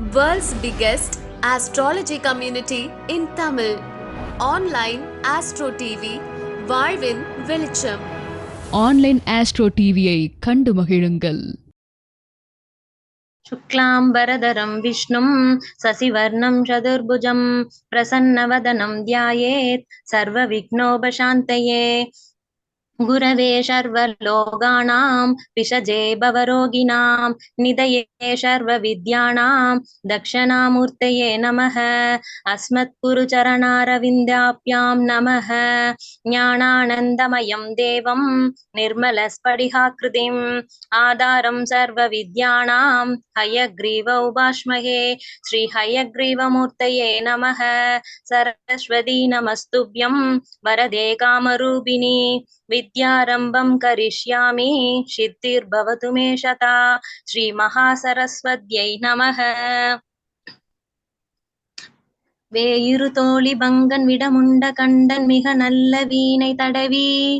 World's biggest astrology community in Tamil. Online Astro TV, வாழ்வின் வெளிச்சம் online astro டிவியை கண்டு மகிழுங்கள் शुक्लाम्बरधरं विष्णुं ससिवर्णं चतुर्भुजं प्रसन्नवदनं ध्यायेत् सर्वविघ्नोपशान्तये गुरवे सर्वलोकानां विषजे भवरोगिणां निधये सर्वविद्यानां दक्षिणामूर्तये नमः अस्मत्कुरुचरणारविन्द्याभ्यां नमः ज्ञानानन्दमयं देवं निर्मलस्फटिकाकृतिम् आधारं सर्वविद्यानां हयग्रीव उपाश्महे श्रीहयग्रीवमूर्तये नमः सरस्वती नमस्तुभ्यं वरदे कामरूपिणि विद्यारम्भं करिष्यामि सिद्धिर्भवतु मे शता। श्रीमहासरस्वत्यै नमः। வேயிரு தோழி பங்கன் விடமுண்ட கண்டன் மிக நல்ல வீணை தடவி.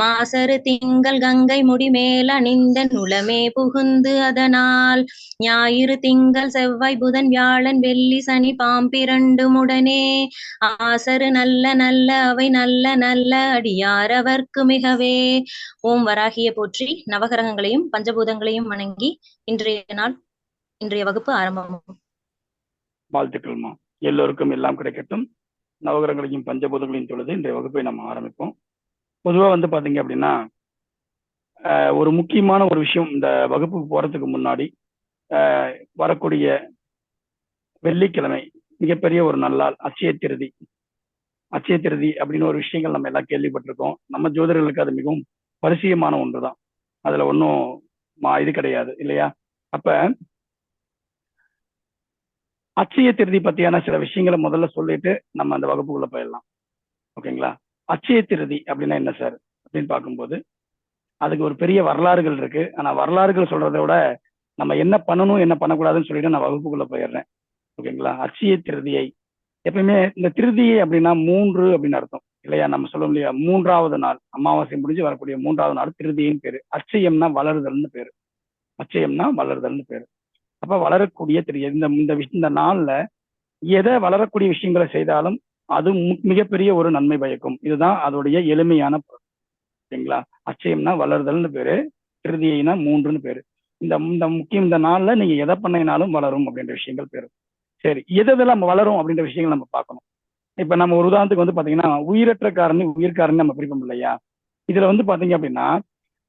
மாசரு திங்கள் கங்கை முடிமேல் அணிந்த நுளமே புகுந்து அதனால். ஞாயிறு திங்கள் செவ்வாய் புதன் வியாழன் வெள்ளி சனி பாம்பிரண்டு முடனே. ஆசரு நல்ல நல்ல அவை நல்ல நல்ல அடியார் அவர்க்கு மிகவே. ஓம் வராகிய போற்றி நவகிரகங்களையும் பஞ்சபூதங்களையும் வணங்கி இன்றைய நாள் இன்றைய வகுப்பு ஆரம்பமாகும். வாழ்த்துக்கள்மா. எல்லோருக்கும் எல்லாம் கிடைக்கட்டும். நவகிரகங்களையும் பஞ்சபூதங்களையும் தொழுது இன்றைய வகுப்பை நம்ம ஆரம்பிப்போம். பொதுவாக வந்து பார்த்தீங்க அப்படின்னா ஒரு முக்கியமான ஒரு விஷயம் இந்த வகுப்புக்கு போறதுக்கு முன்னாடி ஆஹ் வரக்கூடிய வெள்ளிக்கிழமை மிகப்பெரிய ஒரு நல்லாள் அச்சய திருதி. அச்சய திருதி அப்படின்னு ஒரு விஷயங்கள் நம்ம எல்லாம் கேள்விப்பட்டிருக்கோம். நம்ம ஜோதிடர்களுக்கு அது மிகவும் பரிசயமான ஒன்றுதான். அதுல ஒன்றும் இது கிடையாது இல்லையா? அப்ப அச்சய திருதி பத்தியான சில விஷயங்களை முதல்ல சொல்லிட்டு நம்ம அந்த வகுப்புக்குள்ள போயிடலாம். ஓகேங்களா? அச்சய திருதி அப்படின்னா என்ன சார்? அப்படின்னு பார்க்கும்போது அதுக்கு ஒரு பெரிய வரலாறுகள் இருக்கு. ஆனா வரலாறுகள் சொல்றதை விட நம்ம என்ன பண்ணணும் என்ன பண்ணக்கூடாதுன்னு சொல்லிட்டு நான் வகுப்புக்குள்ள போயிடுறேன். ஓகேங்களா? அச்சய திருதியை. எப்பயுமே இந்த திருதியை அப்படின்னா மூன்று அப்படின்னு அர்த்தம். இல்லையா? நம்ம சொல்ல இல்லையா? மூன்றாவது நாள். அமாவாசை முடிஞ்சு வரக்கூடிய மூன்றாவது நாள் திருதியின் பேரு. அச்சயம்னா வளருதல்னு பேரு. அச்சயம்னா வளருதல்னு பேரு. அப்ப வளரக்கூடிய தெரியும் இந்த இந்த இந்த நாள்ல எதை வளரக்கூடிய விஷயங்களை செய்தாலும் அது மு- மிகப்பெரிய ஒரு நன்மை பயக்கும். இதுதான் அதோடைய எளிமையான சரிங்களா? அச்சயம்னா வளருதல்னு பேரு திருதியைனா மூன்றுன்னு பேரு. இந்த இந்த முக்கியம் இந்த நாள்ல நீங்க எதை பண்ணினாலும் வளரும் அப்படின்ற விஷயங்கள் பேரும் சரி எது எதெல்லாம் வளரும் அப்படின்ற விஷயங்கள் நம்ம பார்க்கணும். இப்ப நம்ம ஒரு உதாரணத்துக்கு வந்து பாத்தீங்கன்னா உயிரற்ற காரணி உயிர்காரணி நம்ம பிரிப்போம் இல்லையா? இதுல வந்து பாத்தீங்க அப்படின்னா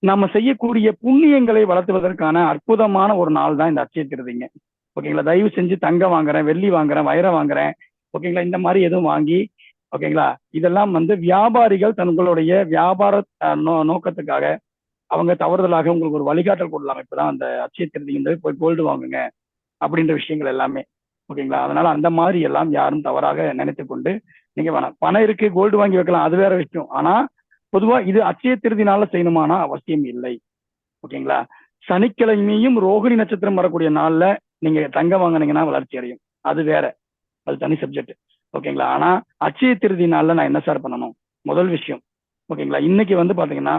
நம்ம செய்யக்கூடிய புண்ணியங்களை வளர்த்துவதற்கான அற்புதமான ஒரு நாள் தான் இந்த அச்சய திருதிங்க. ஓகேங்களா தயவு செஞ்சு தங்கம் வாங்குறேன் வெள்ளி வாங்குறேன் வைரம் வாங்குறேன். ஓகேங்களா இந்த மாதிரி எதுவும் வாங்கி ஓகேங்களா இதெல்லாம் வந்து வியாபாரிகள் தங்களுடைய வியாபார நோ நோக்கத்துக்காக அவங்க தவறுதலாக உங்களுக்கு ஒரு வழிகாட்டல் கொடுக்கலாம் இப்பதான் அந்த அச்சய திருதிங்கிறது போய் கோல்டு வாங்குங்க அப்படின்ற விஷயங்கள் எல்லாமே. ஓகேங்களா அதனால அந்த மாதிரி எல்லாம் யாரும் தவறாக நினைத்து கொண்டு நீங்க வேணாம். பணம் இருக்கு கோல்டு வாங்கி வைக்கலாம் அது வேற விஷயம். ஆனா பொதுவா இது அச்சய திருதினால செய்யணுமானா அவசியம் இல்லை. ஓகேங்களா? சனிக்கிழமையும் ரோகிணி நட்சத்திரம் வரக்கூடிய நாள்ல நீங்க தங்கம் வாங்குனீங்கன்னா வளர்ச்சி அடையும். அது வேற. அது தனி சப்ஜெக்ட் ஓகேங்களா? ஆனா அச்சய திருதி நாள்ல நான் என்ன சார் பண்ணணும்? முதல் விஷயம். ஓகேங்களா? இன்னைக்கு வந்து பாத்தீங்கன்னா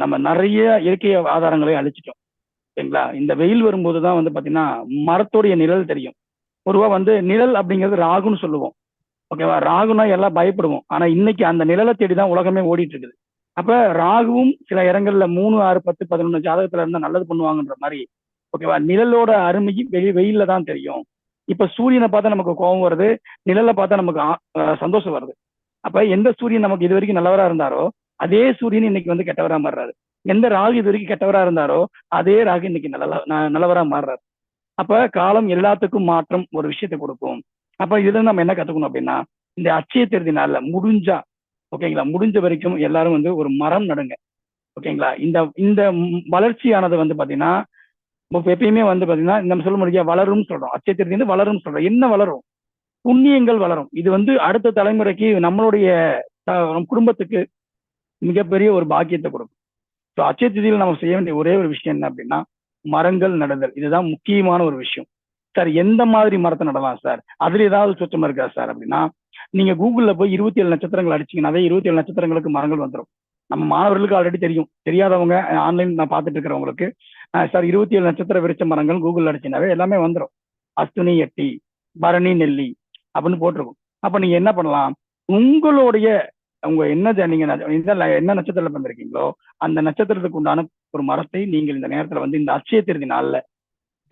நம்ம நிறைய இயற்கை ஆதாரங்களை அழிச்சிட்டோம். ஓகேங்களா? இந்த வெயில் வரும்போது தான் வந்து பாத்தீங்கன்னா மரத்தோடைய நிழல் தெரியும். பொதுவா வந்து நிழல் அப்படிங்கிறது ராகுன்னு சொல்லுவோம். ஓகேவா? ராகுனா எல்லாம் பயப்படுவோம். ஆனா இன்னைக்கு அந்த நிழலை தேடி தான் உலகமே ஓடிட்டு இருக்குது அப்ப ராகுவும் சில இடங்கள்ல மூணு ஆறு பத்து பதினொன்று ஜாதகத்துல இருந்தா நல்லது பண்ணுவாங்கன்ற மாதிரி ஓகேவா? நிழலோட அருமையும் வெயில் வெயில தான் தெரியும். இப்ப சூரியனை பார்த்தா நமக்கு கோபம் வருது. நிழலை பார்த்தா நமக்கு ஆ- அஹ் சந்தோஷம் வருது. அப்ப எந்த சூரியன் நமக்கு இது வரைக்கும் நல்லவரா இருந்தாரோ அதே சூரியன் இன்னைக்கு வந்து கெட்டவரா மாறுறாரு. எந்த ராகு இது வரைக்கும் கெட்டவரா இருந்தாரோ அதே ராகு இன்னைக்கு நல்ல நல்லவரா மாறுறாரு. அப்ப காலம் எல்லாத்துக்கும் மாற்றம் ஒரு விஷயத்தை கொடுக்கும். அப்ப இதுல நம்ம என்ன கத்துக்கணும் அப்படின்னா இந்த அச்சய திருதி நாள்ல முடிஞ்சா ஓகேங்களா? முடிஞ்ச வரைக்கும் எல்லாரும் வந்து ஒரு மரம் நடுங்க. ஓகேங்களா? இந்த இந்த வளர்ச்சியானது வந்து பாத்தீங்கன்னா எப்பயுமே வந்து பாத்தீங்கன்னா நம்ம சொல்ல முடியாது வளரும்னு சொல்றோம். அச்சய திருதி வந்து வளரும்னு சொல்றோம். என்ன வளரும்? புண்ணியங்கள் வளரும். இது வந்து அடுத்த தலைமுறைக்கு நம்மளுடைய குடும்பத்துக்கு மிகப்பெரிய ஒரு பாக்கியத்தை கொடுக்கும். ஸோ அச்சய திதியில் நம்ம செய்ய வேண்டிய ஒரே ஒரு விஷயம் என்ன அப்படின்னா மரங்கள் நடுதல். இதுதான் முக்கியமான ஒரு விஷயம். சார் எந்த மாதிரி மரத்தை நடலாம் சார்? அதுல ஏதாவது சுத்தமா இருக்கா சார் அப்படின்னா நீங்க கூகுள்ல போய் இருபத்தி ஏழு நட்சத்திரங்கள் அடிச்சீங்கன்னாவே இருபத்தி ஏழு நட்சத்திரங்களுக்கு மரங்கள் வந்துடும் நம்ம மாணவர்களுக்கு ஆல்ரெடி தெரியும். தெரியாதவங்க ஆன்லைன் நான் பார்த்துட்டு இருக்கிறவங்களுக்கு சார் இருபத்தி ஏழு நட்சத்திர விரிச்ச மரங்கள் கூகுள் அடிச்சினாவே எல்லாமே வந்துடும் அஸ்துனி எட்டி பரணி நெல்லி அப்படின்னு போட்டிருக்கும். அப்ப நீங்க என்ன பண்ணலாம்? உங்களுடைய உங்க என்ன நீங்க என்ன நட்சத்திரத்துல பண்ணிருக்கீங்களோ அந்த நட்சத்திரத்துக்கு உண்டான ஒரு மரத்தை நீங்கள் இந்த நேரத்துல வந்து இந்த அச்சய திருதி நாள்ல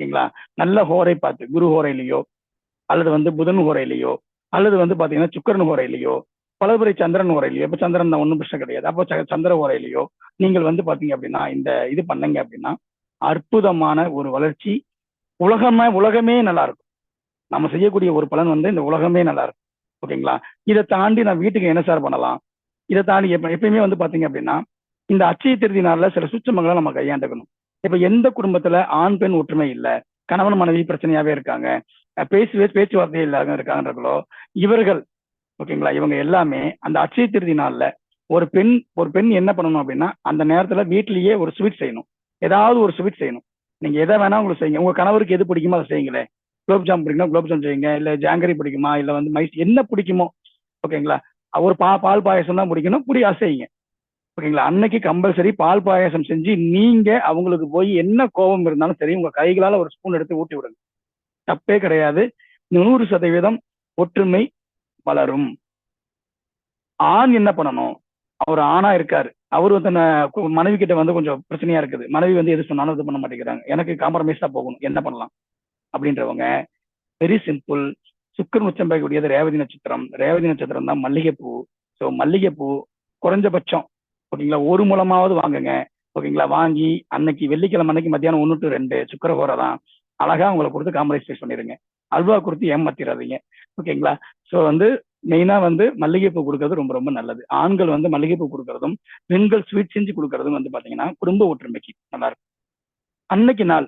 ஓகேங்களா? நல்ல ஹோரை பார்த்து குரு ஹோரையிலையோ அல்லது வந்து புதன் ஹோரையிலையோ அல்லது வந்து பாத்தீங்கன்னா சுக்கரன் ஹோரையிலையோ பலபுரை சந்திரன் ஹோரையிலையோ இப்போ சந்திரன் தான் ஒன்றும் பிரச்சனை கிடையாது. அப்போ சந்திர ஹோரையிலையோ நீங்கள் வந்து பாத்தீங்க அப்படின்னா இந்த இது பண்ணீங்க அப்படின்னா அற்புதமான ஒரு வளர்ச்சி உலகமே உலகமே நல்லா இருக்கும். நம்ம செய்யக்கூடிய ஒரு பலன் வந்து இந்த உலகமே நல்லா இருக்கும். ஓகேங்களா? இதை தாண்டி நான் வீட்டுக்கு என்ன சார் பண்ணலாம்? இதை தாண்டி எப்ப எப்பயுமே வந்து பாத்தீங்க அப்படின்னா இந்த அச்சய திருதி நாளில் சில சுச்சமங்களை நம்ம கையாண்டுக்கணும். இப்ப எந்த குடும்பத்துல ஆண் பெண் ஒற்றுமை இல்ல கணவன் மனைவி பிரச்சனையாவே இருக்காங்க பேசு பேச்சு பேச்சுவார்த்தை இல்லாத இருக்காங்கன்றோ இவர்கள் ஓகேங்களா இவங்க எல்லாமே அந்த அச்சய திருதி நாள்ல ஒரு பெண் ஒரு பெண் என்ன பண்ணணும் அப்படின்னா அந்த நேரத்துல வீட்லயே ஒரு ஸ்வீட் செய்யணும். ஏதாவது ஒரு ஸ்வீட் செய்யணும். நீங்க எதை வேணா உங்களுக்கு செய்யுங்க. உங்க கணவருக்கு எது பிடிக்குமோ அதை செய்யுங்களேன். குலோப் ஜாம் பிடிக்குமா? குலோப் ஜாம் செய்யுங்க. இல்ல ஜாங்கரி பிடிக்குமா? இல்ல வந்து மைஸ் என்ன பிடிக்குமோ ஓகேங்களா ஒரு பா பால் பாயசம் தான் பிடிக்கணும். புடி செய்யுங்க. ஓகேங்களா? அன்னைக்கு கம்பல்சரி பால் பாயாசம் செஞ்சு நீங்க அவங்களுக்கு போய் என்ன கோபம் இருந்தாலும் சரி உங்க கைகளால ஒரு ஸ்பூன் எடுத்து ஊட்டி விடுங்க. தப்பே கிடையாது. நூறு சதவீதம் ஒற்றுமை வளரும். ஆண் என்ன பண்ணணும்? அவர் ஆணா இருக்காரு. அவர் தன்னை மனைவி கிட்ட வந்து கொஞ்சம் பிரச்சனையா இருக்குது. மனைவி வந்து எது சொன்னாலும் இது பண்ண மாட்டேங்கிறாங்க. எனக்கு காம்ப்ரமைஸா போகணும். என்ன பண்ணலாம்? அப்படின்றவங்க வெரி சிம்பிள் சுக்கரன் உச்சம் பெறக்கூடியது ரேவதி நட்சத்திரம். ரேவதி நட்சத்திரம் தான் மல்லிகைப்பூ. ஸோ மல்லிகைப்பூ குறைஞ்சபட்சம் ஓகேங்களா? ஒரு மூலமாவது வாங்குங்க. ஓகேங்களா? வாங்கி அன்னைக்கு வெள்ளிக்கிழமை அன்னைக்கு மத்தியானம் ஒன்று டு ரெண்டு சுக்கரகோரை தான். அழகா உங்களை கொடுத்து காம்ப்ரமைஸ் பண்ணிடுங்க அல்வா கொடுத்து ஏமாத்திடாதீங்க ஓகேங்களா? ஸோ வந்து மெயினா வந்து மல்லிகைப்பூ கொடுக்கறது ரொம்ப ரொம்ப நல்லது. ஆண்கள் வந்து மல்லிகைப்பூ கொடுக்கறதும் பெண்கள் ஸ்வீட் செஞ்சு கொடுக்கறதும் வந்து பாத்தீங்கன்னா குடும்ப ஒற்றுமைக்கு நல்லா இருக்கும் அன்னைக்கு நாள்.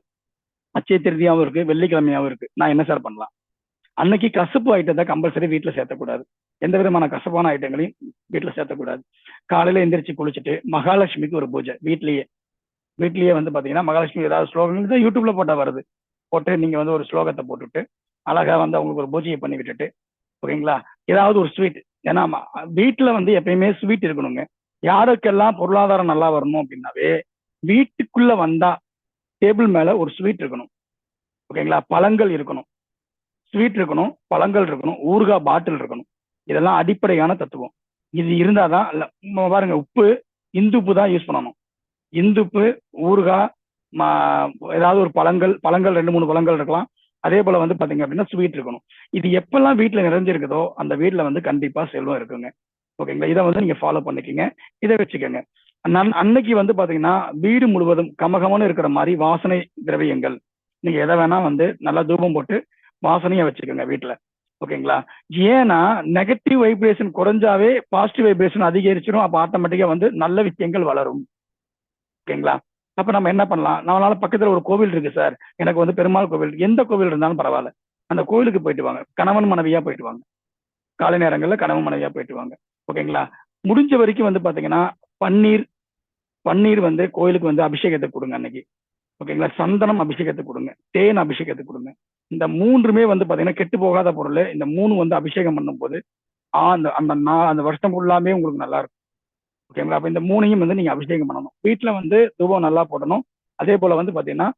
அச்சய திருதியாவும் இருக்கு வெள்ளிக்கிழமையாவும் இருக்கு. நான் என்ன சார் பண்ணலாம்? அன்னைக்கு கசப்பு ஐட்டத்தை கம்பல்சரி வீட்டுல சேர்த்தக்கூடாது. எந்த விதமான கசப்பான ஐட்டங்களையும் வீட்டில் சேர்த்தக்கூடாது. காலையில எந்திரிச்சு குளிச்சுட்டு மகாலட்சுமிக்கு ஒரு பூஜை வீட்லயே. வீட்லயே வந்து பாத்தீங்கன்னா மகாலட்சுமி ஏதாவது ஸ்லோகங்கள் தான் யூடியூப்ல போட்டா வருது. போட்டு நீங்க வந்து ஒரு ஸ்லோகத்தை போட்டுட்டு அழகா வந்து அவங்களுக்கு ஒரு பூஜையை பண்ணி விட்டுட்டு ஓகேங்களா? ஏதாவது ஒரு ஸ்வீட். ஏன்னா வீட்டில் வீட்டுல வந்து எப்பயுமே ஸ்வீட் இருக்கணுங்க. யாருக்கெல்லாம் பொருளாதாரம் நல்லா வரணும் அப்படின்னாவே வீட்டுக்குள்ள வந்தா டேபிள் மேல ஒரு ஸ்வீட் இருக்கணும். ஓகேங்களா? பழங்கள் இருக்கணும். ஸ்வீட் இருக்கணும் பழங்கள் இருக்கணும் ஊறுகாய் பாட்டில் இருக்கணும். இதெல்லாம் அடிப்படையான தத்துவம். இது இருந்தாதான் தான் ம- பாருங்க உப்பு இந்துப்பு தான் யூஸ் பண்ணணும். இந்துப்பு ஊறுகாய் மா- ஏதாவது ஒரு பழங்கள் பழங்கள் ரெண்டு மூணு பழங்கள் இருக்கலாம். அதே போல வந்து பாத்தீங்க அப்படின்னா ஸ்வீட் இருக்கணும். இது எப்பெல்லாம் வீட்டுல நிறைஞ்சிருக்குதோ அந்த வீட்டுல வந்து கண்டிப்பா செல்வம் இருக்குங்க. ஓகேங்களா இதை வந்து நீங்க ஃபாலோ பண்ணிக்கோங்க. இதை வச்சுக்கோங்க. நன்- அன்னைக்கு வந்து பாத்தீங்கன்னா வீடு முழுவதும் கமகமன்னு இருக்கிற மாதிரி வாசனை திரவியங்கள். நீங்க எதை வேணா வந்து நல்லா தூபம் போட்டு வாசனையா வச்சுக்கோங்க வீட்டுல ஓகேங்களா? ஏன்னா நெகட்டிவ் வைப்ரேஷன் குறைஞ்சாவே பாசிட்டிவ் வைப்ரேஷன் அதிகரிச்சிடும் அப்போ ஆட்டோமேட்டிக்கா வந்து நல்ல விஷயங்கள் வளரும். ஓகேங்களா? அப்ப நம்ம என்ன பண்ணலாம்? நம்மளால பக்கத்துல ஒரு கோவில் இருக்கு சார். எனக்கு வந்து பெருமாள் கோவில் எந்த கோவில் இருந்தாலும் பரவாயில்ல. அந்த கோவிலுக்கு போயிட்டு வாங்க. கணவன் மனைவியா போயிட்டு வாங்க. காலை நேரங்களில் கணவன் மனைவியா போயிட்டு வாங்க. ஓகேங்களா? முடிஞ்ச வரைக்கும் வந்து பாத்தீங்கன்னா பன்னீர் பன்னீர் வந்து கோயிலுக்கு வந்து அபிஷேகத்தை கொடுங்க அன்னைக்கு. ஓகேங்களா? சந்தனம் அபிஷேகத்தை கொடுங்க. தேன் அபிஷேகத்தை கொடுங்க. இந்த மூன்றுமே வந்து பாத்தீங்கன்னா கெட்டு போகாத பொருள். இந்த மூணு வந்து அபிஷேகம் பண்ணும்போது அந்த அந்த நா- அந்த வருஷம் ஃபுல்லாமே உங்களுக்கு நல்லா இருக்கும். ஓகேங்களா? அப்ப இந்த மூணையும் வந்து நீங்க அபிஷேகம் பண்ணணும். வீட்டுல வந்து தூபம் நல்லா போடணும். அதே போல வந்து பாத்தீங்கன்னா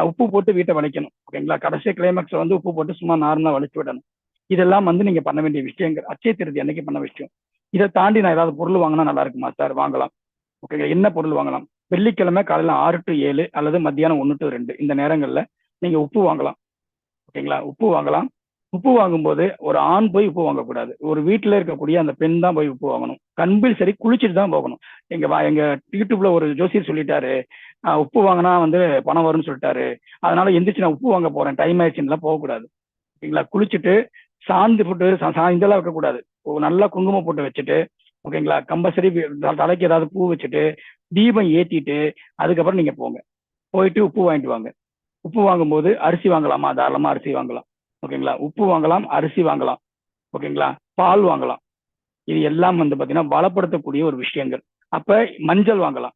உப்பு போட்டு வீட்டை வலிக்கணும். ஓகேங்களா? கடைசி கிளைமேக்ஸ்ல வந்து உப்பு போட்டு சும்மா நார்மலா வலிச்சு விடணும். இதெல்லாம் வந்து நீங்க பண்ண வேண்டிய விஷயங்கள். அச்சய திருதி அன்னைக்கு பண்ண விஷயம். இதை தாண்டி நான் ஏதாவது பொருள் வாங்கினா நல்லா இருக்குமா? சார் வாங்கலாம். ஓகேங்களா? என்ன பொருள் வாங்கலாம்? வெள்ளிக்கிழமை காலையில் ஆறு டு ஏழு அல்லது மத்தியானம் ஒன்று டு ரெண்டு இந்த நேரங்களில் நீங்க உப்பு வாங்கலாம். ஓகேங்களா? உப்பு வாங்கலாம். உப்பு வாங்கும்போது ஒரு ஆண் போய் உப்பு வாங்கக்கூடாது. ஒரு வீட்டில் இருக்கக்கூடிய அந்த பெண் தான் போய் உப்பு வாங்கணும். கம்பல்சரி குளிச்சுட்டு தான் போகணும். எங்க வா- எங்க யூடியூப்ல ஒரு ஜோசியர் சொல்லிட்டாரு உப்பு வாங்கினா வந்து பணம் வரும்னு சொல்லிட்டாரு. அதனால எந்திரிச்சு நான் உப்பு வாங்க போறேன். டைம் ஆயிடுச்சுன்னு போகக்கூடாது. ஓகேங்களா? குளிச்சுட்டு சாந்து போட்டு சா- சா- இதெல்லாம் வைக்கக்கூடாது. நல்லா குங்குமம் போட்டு வச்சுட்டு ஓகேங்களா? கம்பல்சரி தலைக்கு ஏதாவது பூ வச்சுட்டு தீபம் ஏத்திட்டு அதுக்கப்புறம் நீங்க போங்க. போயிட்டு உப்பு வாங்கிட்டு வாங்க. உப்பு வாங்கும்போது அரிசி வாங்கலாமா? தாராளமா அரிசி வாங்கலாம். ஓகேங்களா? உப்பு வாங்கலாம் அரிசி வாங்கலாம். ஓகேங்களா? பால் வாங்கலாம். இது எல்லாம் வந்து பாத்தீங்கன்னா பலப்படுத்தக்கூடிய ஒரு விஷயங்கள். அப்ப மஞ்சள் வாங்கலாம்.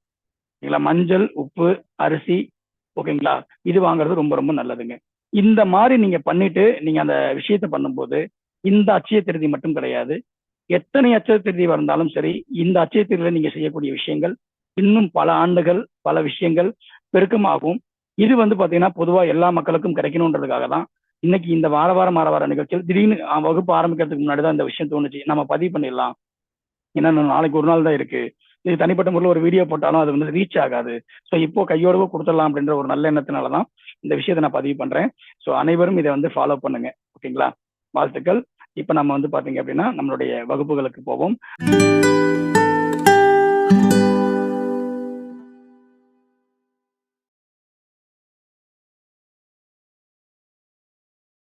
ஓகேங்களா? மஞ்சள் உப்பு அரிசி ஓகேங்களா? இது வாங்குறது ரொம்ப ரொம்ப நல்லதுங்க. இந்த மாதிரி நீங்க பண்ணிட்டு நீங்க அந்த விஷயத்த பண்ணும்போது இந்த அச்சய திருதி மட்டும் கிடையாது. எத்தனை அச்சய திருதி வந்தாலும் சரி இந்த அச்சய திருதியில நீங்க செய்யக்கூடிய விஷயங்கள் இன்னும் பல ஆண்டுகள் பல விஷயங்கள் பெருக்கமாகும். இது வந்து பாத்தீங்கன்னா பொதுவா எல்லா மக்களுக்கும் கிடைக்கணுன்றதுக்காக தான். இன்னைக்கு இந்த வார வாரம் வார வார நிகழ்ச்சியில் திடீர்னு வகுப்பு ஆரம்பிக்கிறதுக்கு முன்னாடி தான் இந்த விஷயம் தோணுச்சு. நம்ம பதிவு பண்ணிடலாம். ஏன்னா நாளைக்கு ஒரு நாள் தான் இருக்கு. இது தனிப்பட்ட முறையில் ஒரு வீடியோ போட்டாலும் அது வந்து ரீச் ஆகாது. ஸோ இப்போ கையோடவோ கொடுத்துடலாம் அப்படின்ற ஒரு நல்ல எண்ணத்தினால தான் இந்த விஷயத்தை நான் பதிவு பண்றேன். ஸோ அனைவரும் இதை வந்து ஃபாலோ பண்ணுங்க. ஓகேங்களா? வாழ்த்துக்கள். இப்போ நம்ம வந்து பாத்தீங்க அப்படின்னா நம்மளுடைய வகுப்புகளுக்கு போவோம்.